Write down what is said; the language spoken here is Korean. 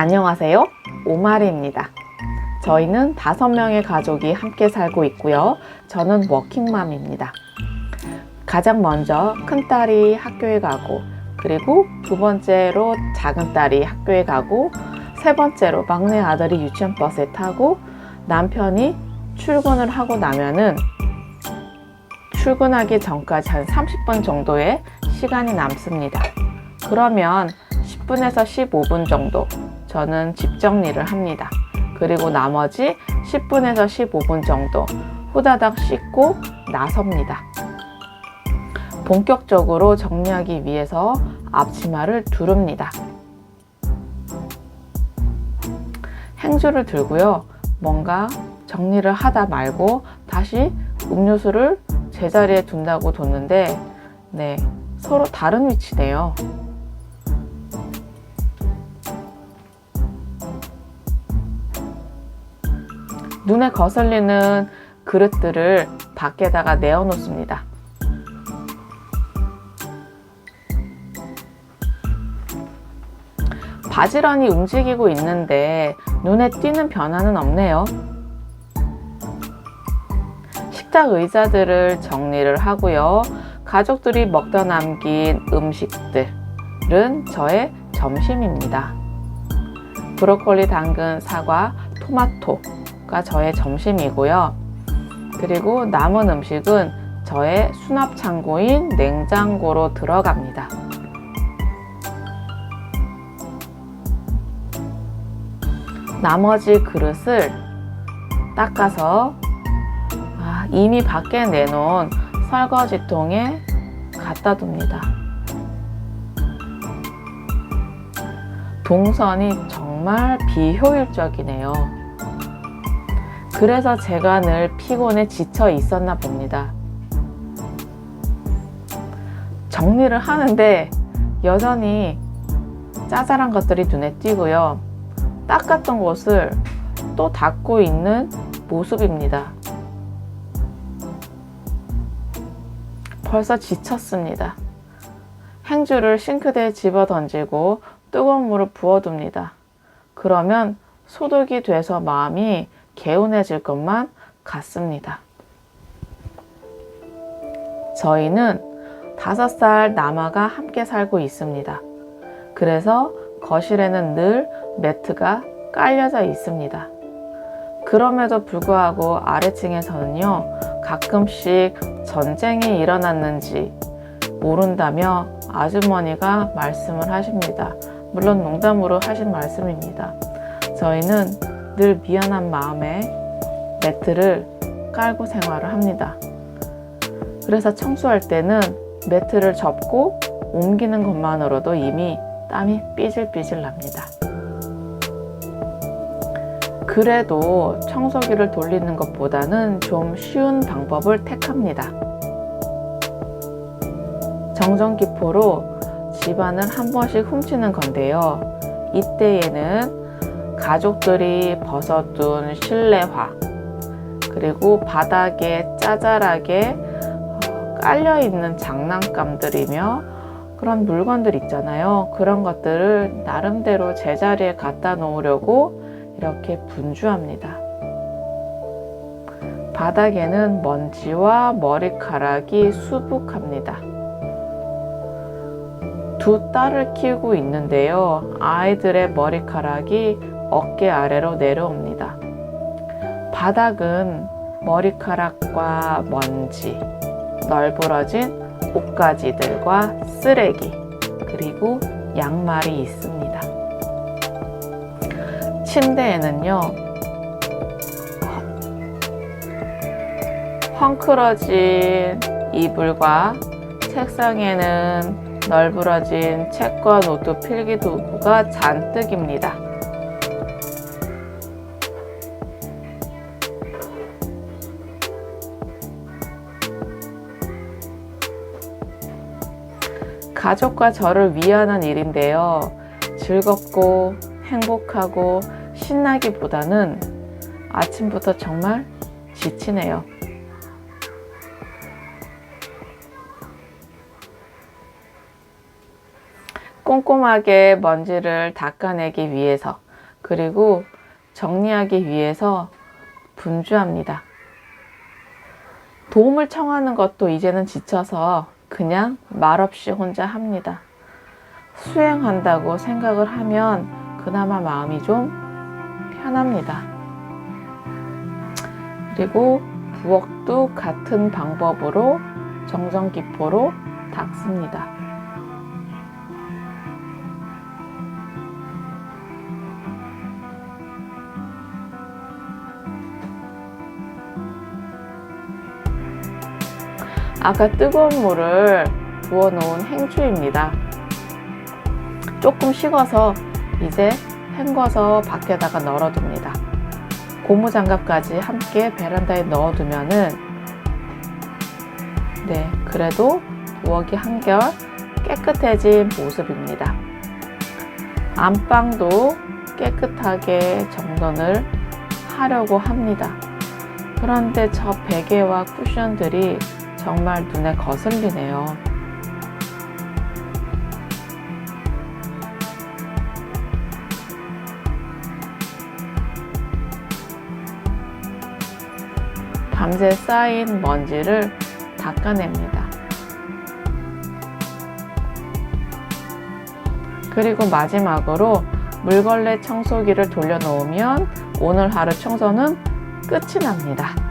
안녕하세요. 오마리입니다. 저희는 다섯 명의 가족이 함께 살고 있고요. 저는 워킹맘입니다. 가장 먼저 큰딸이 학교에 가고, 그리고 두 번째로 작은 딸이 학교에 가고, 세 번째로 막내 아들이 유치원 버스에 타고, 남편이 출근을 하고 나면은 출근하기 전까지 한 30분 정도의 시간이 남습니다. 그러면 10분에서 15분 정도 저는 집 정리를 합니다. 그리고 나머지 10분에서 15분 정도 후다닥 씻고 나섭니다. 본격적으로 정리하기 위해서 앞치마를 두릅니다. 행주를 들고요. 뭔가 정리를 하다 말고 다시 음료수를 제자리에 둔다고 뒀는데, 네, 서로 다른 위치네요. 눈에 거슬리는 그릇들을 밖에다가 내어놓습니다. 바지런히 움직이고 있는데 눈에 띄는 변화는 없네요. 식탁 의자들을 정리를 하고요. 가족들이 먹다 남긴 음식들은 저의 점심입니다. 브로콜리, 당근, 사과, 토마토 가 저의 점심이고요. 그리고 남은 음식은 저의 수납 창고인 냉장고로 들어갑니다. 나머지 그릇을 닦아서 아, 이미 밖에 내놓은 설거지통에 갖다 둡니다. 동선이 정말 비효율적이네요. 그래서 제가 늘 피곤에 지쳐 있었나 봅니다. 정리를 하는데 여전히 짜잘한 것들이 눈에 띄고요. 닦았던 곳을 또 닦고 있는 모습입니다. 벌써 지쳤습니다. 행주를 싱크대에 집어 던지고 뜨거운 물을 부어둡니다. 그러면 소독이 돼서 마음이 개운해질 것만 같습니다. 저희는 다섯 살 남아가 함께 살고 있습니다. 그래서 거실에는 늘 매트가 깔려져 있습니다. 그럼에도 불구하고 아래층에서는요, 가끔씩 전쟁이 일어났는지 모른다며 아주머니가 말씀을 하십니다. 물론 농담으로 하신 말씀입니다. 저희는 늘 미안한 마음에 매트를 깔고 생활을 합니다. 그래서 청소할 때는 매트를 접고 옮기는 것만으로도 이미 땀이 삐질삐질 납니다. 그래도 청소기를 돌리는 것보다는 좀 쉬운 방법을 택합니다. 정전기포로 집안을 한 번씩 훔치는 건데요. 이때에는 가족들이 벗어둔 실내화, 그리고 바닥에 짜잘하게 깔려 있는 장난감들이며 그런 물건들 있잖아요. 그런 것들을 나름대로 제자리에 갖다 놓으려고 이렇게 분주합니다. 바닥에는 먼지와 머리카락이 수북합니다. 두 딸을 키우고 있는데요. 아이들의 머리카락이 어깨 아래로 내려옵니다. 바닥은 머리카락과 먼지, 널브러진 옷가지들과 쓰레기, 그리고 양말이 있습니다. 침대에는요, 헝클어진 이불과 책상에는 널브러진 책과 노트 필기 도구가 잔뜩입니다. 가족과 저를 위하는 일인데요. 즐겁고 행복하고 신나기보다는 아침부터 정말 지치네요. 꼼꼼하게 먼지를 닦아내기 위해서 그리고 정리하기 위해서 분주합니다. 도움을 청하는 것도 이제는 지쳐서 그냥 말없이 혼자 합니다. 수행한다고 생각을 하면 그나마 마음이 좀 편합니다. 그리고 부엌도 같은 방법으로 정전기포로 닦습니다. 아까 뜨거운 물을 부어 놓은 행주입니다. 조금 식어서 이제 헹궈서 밖에다가 널어둡니다. 고무장갑까지 함께 베란다에 넣어두면은 네, 그래도 부엌이 한결 깨끗해진 모습입니다. 안방도 깨끗하게 정돈을 하려고 합니다. 그런데 저 베개와 쿠션들이 정말 눈에 거슬리네요. 밤새 쌓인 먼지를 닦아냅니다. 그리고 마지막으로 물걸레 청소기를 돌려놓으면 오늘 하루 청소는 끝이 납니다.